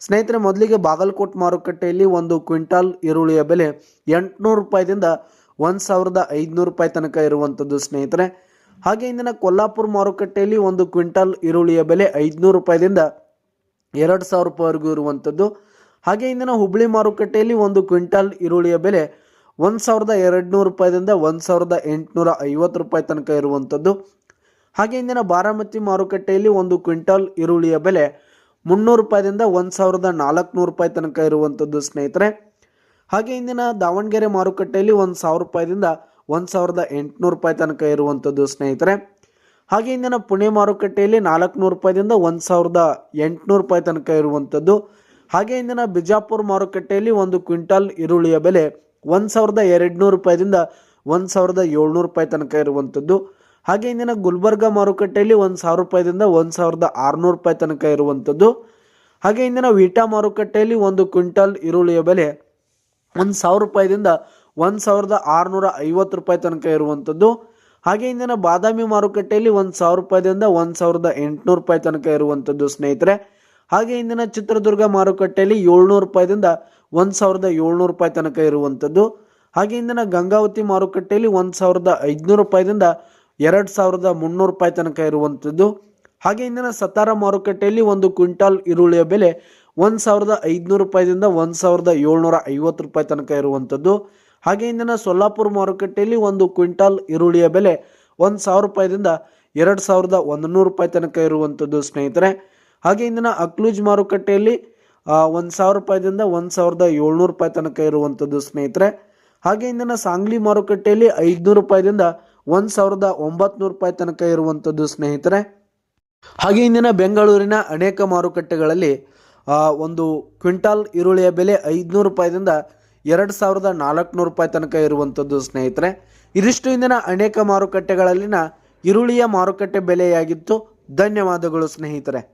ಸ್ನೇಹಿತರೆ, ಮೊದಲಿಗೆ ಬಾಗಲಕೋಟ್ ಮಾರುಕಟ್ಟೆಯಲ್ಲಿ ಒಂದು ಕ್ವಿಂಟಾಲ್ ಈರುಳ್ಳಿಯ ಬೆಲೆ ಎಂಟುನೂರು ರೂಪಾಯಿದಿಂದ ಒಂದು ಸಾವಿರದ ಐದುನೂರು ರೂಪಾಯಿ ತನಕ ಇರುವಂಥದ್ದು ಸ್ನೇಹಿತರೆ. ಹಾಗೆ ಇಂದಿನ ಕೊಲ್ಲಾಪುರ ಮಾರುಕಟ್ಟೆಯಲ್ಲಿ ಒಂದು ಕ್ವಿಂಟಾಲ್ ಈರುಳ್ಳಿಯ ಬೆಲೆ ಐದುನೂರು ರೂಪಾಯಿದಿಂದ ಎರಡು ಸಾವಿರ ರೂಪಾಯಿವರೆಗೂ ಇರುವಂಥದ್ದು ಹಾಗೆ ಇಂದಿನ ಹುಬ್ಬಳ್ಳಿ ಮಾರುಕಟ್ಟೆಯಲ್ಲಿ ಒಂದು ಕ್ವಿಂಟಾಲ್ ಈರುಳ್ಳಿಯ ಬೆಲೆ ಒಂದು ಸಾವಿರದ ಎರಡುನೂರು ರೂಪಾಯಿದಿಂದ ಒಂದು ಸಾವಿರದ ಎಂಟುನೂರ ಐವತ್ತು ರೂಪಾಯಿ ತನಕ ಇರುವಂಥದ್ದು ಹಾಗೆ ಇಂದಿನ ಬಾರಾಮತಿ ಮಾರುಕಟ್ಟೆಯಲ್ಲಿ ಒಂದು ಕ್ವಿಂಟಾಲ್ ಈರುಳ್ಳಿಯ ಬೆಲೆ ಮುನ್ನೂರು ರೂಪಾಯಿದಿಂದ ಒಂದು ಸಾವಿರದ ನಾಲ್ಕುನೂರು ರೂಪಾಯಿ ತನಕ ಇರುವಂಥದ್ದು ಸ್ನೇಹಿತರೆ. ಹಾಗೆ ಇಂದಿನ ದಾವಣಗೆರೆ ಮಾರುಕಟ್ಟೆಯಲ್ಲಿ ಒಂದು ಸಾವಿರ ರೂಪಾಯಿದಿಂದ ಒಂದು ಸಾವಿರದ ಎಂಟುನೂರು ರೂಪಾಯಿ ತನಕ ಇರುವಂಥದ್ದು ಸ್ನೇಹಿತರೆ. ಹಾಗೆ ಇಂದಿನ ಪುಣೆ ಮಾರುಕಟ್ಟೆಯಲ್ಲಿ ನಾಲ್ಕುನೂರು ರೂಪಾಯಿದಿಂದ ಒಂದು ಸಾವಿರದ ಎಂಟುನೂರು ರೂಪಾಯಿ ತನಕ ಇರುವಂಥದ್ದು ಹಾಗೆ ಇಂದಿನ ಬಿಜಾಪುರ ಮಾರುಕಟ್ಟೆಯಲ್ಲಿ ಒಂದು ಕ್ವಿಂಟಾಲ್ ಈರುಳ್ಳಿಯ ಬೆಲೆ ಒಂದು ಸಾವಿರದ ಎರಡು ನೂರು ರೂಪಾಯಿದಿಂದ ಒಂದು ಸಾವಿರದ ಏಳ್ನೂರು ರೂಪಾಯಿ ತನಕ ಇರುವಂಥದ್ದು ಹಾಗೆ ಇಂದಿನ ಗುಲ್ಬರ್ಗ ಮಾರುಕಟ್ಟೆಯಲ್ಲಿ ಒಂದು ಸಾವಿರ ರೂಪಾಯಿದಿಂದ ಒಂದು ಸಾವಿರದ ಆರುನೂರು ರೂಪಾಯಿ ತನಕ ಇರುವಂಥದ್ದು. ಹಾಗೆ ಇಂದಿನ ವೀಟಾ ಮಾರುಕಟ್ಟೆಯಲ್ಲಿ ಒಂದು ಕ್ವಿಂಟಲ್ ಈರುಳ್ಳಿಯ ಬೆಲೆ ಒಂದು ಸಾವಿರ ರೂಪಾಯಿದಿಂದ ಒಂದು ಸಾವಿರದ ಆರುನೂರ ಐವತ್ತು ರೂಪಾಯಿ ತನಕ ಇರುವಂಥದ್ದು. ಹಾಗೆ ಇಂದಿನ ಬಾದಾಮಿ ಮಾರುಕಟ್ಟೆಯಲ್ಲಿ ಒಂದು ಸಾವಿರ ರೂಪಾಯಿದಿಂದ ಒಂದು ಸಾವಿರದ ಎಂಟುನೂರು ರೂಪಾಯಿ ತನಕ ಇರುವಂಥದ್ದು ಸ್ನೇಹಿತರೆ. ಹಾಗೆ ಇಂದಿನ ಚಿತ್ರದುರ್ಗ ಮಾರುಕಟ್ಟೆಯಲ್ಲಿ ಏಳ್ನೂರು ರೂಪಾಯಿದಿಂದ ಒಂದು ಸಾವಿರದ ಏಳ್ನೂರು ರೂಪಾಯಿ ತನಕ ಇರುವಂಥದ್ದು. ಹಾಗೆ ಇಂದಿನ ಗಂಗಾವತಿ ಮಾರುಕಟ್ಟೆಯಲ್ಲಿ ಒಂದು ಸಾವಿರದ ಐದುನೂರು ರೂಪಾಯಿದಿಂದ ಎರಡು ಸಾವಿರದ ಮುನ್ನೂರು ರೂಪಾಯಿ ತನಕ ಇರುವಂಥದ್ದು. ಹಾಗೆ ಇಂದಿನ ಸತಾರ ಮಾರುಕಟ್ಟೆಯಲ್ಲಿ ಒಂದು ಕ್ವಿಂಟಾಲ್ ಈರುಳ್ಳಿಯ ಬೆಲೆ ಒಂದು ಸಾವಿರದ ಐದುನೂರು ರೂಪಾಯಿದಿಂದ ಒಂದು ಸಾವಿರದ ಏಳ್ನೂರ ಐವತ್ತು ರೂಪಾಯಿ ತನಕ ಇರುವಂಥದ್ದು. ಹಾಗೆ ಇಂದಿನ ಸೊಲ್ಲಾಪುರ ಮಾರುಕಟ್ಟೆಯಲ್ಲಿ ಒಂದು ಕ್ವಿಂಟಾಲ್ ಈರುಳ್ಳಿಯ ಬೆಲೆ ಒಂದು ಸಾವಿರ ರೂಪಾಯಿದಿಂದ ಎರಡು ಸಾವಿರದ ಒಂದು ನೂರು ರೂಪಾಯಿ ತನಕ ಇರುವಂಥದ್ದು ಸ್ನೇಹಿತರೆ. ಹಾಗೆ ಇಂದಿನ ಅಕ್ಲೂಜ್ ಮಾರುಕಟ್ಟೆಯಲ್ಲಿ ಒಂದು ಸಾವಿರ ರೂಪಾಯಿದಿಂದ ಒಂದು ಸಾವಿರದ ಏಳ್ನೂರು ರೂಪಾಯಿ ತನಕ ಇರುವಂಥದ್ದು ಸ್ನೇಹಿತರೆ. ಹಾಗೆ ಇಂದಿನ ಸಾಂಗ್ಲಿ ಮಾರುಕಟ್ಟೆಯಲ್ಲಿ ಐದುನೂರು ರೂಪಾಯಿದಿಂದ ಒಂದು ಸಾವಿರದ ಒಂಬತ್ತು ರೂಪಾಯಿ ತನಕ ಇರುವಂಥದ್ದು ಸ್ನೇಹಿತರೆ. ಹಾಗೆ ಇಂದಿನ ಬೆಂಗಳೂರಿನ ಅನೇಕ ಮಾರುಕಟ್ಟೆಗಳಲ್ಲಿ ಒಂದು ಕ್ವಿಂಟಾಲ್ ಈರುಳ್ಳಿಯ ಬೆಲೆ ಐದುನೂರು ರೂಪಾಯಿದಿಂದ ಎರಡು ಸಾವಿರದ ನಾಲ್ಕುನೂರು ರೂಪಾಯಿ ತನಕ ಇರುವಂಥದ್ದು ಸ್ನೇಹಿತರೆ. ಇದಿಷ್ಟು ಇಂದಿನ ಅನೇಕ ಮಾರುಕಟ್ಟೆಗಳಲ್ಲಿನ ಈರುಳ್ಳಿಯ ಮಾರುಕಟ್ಟೆ ಬೆಲೆಯಾಗಿತ್ತು. ಧನ್ಯವಾದಗಳು, ಸ್ನೇಹಿತರೆ.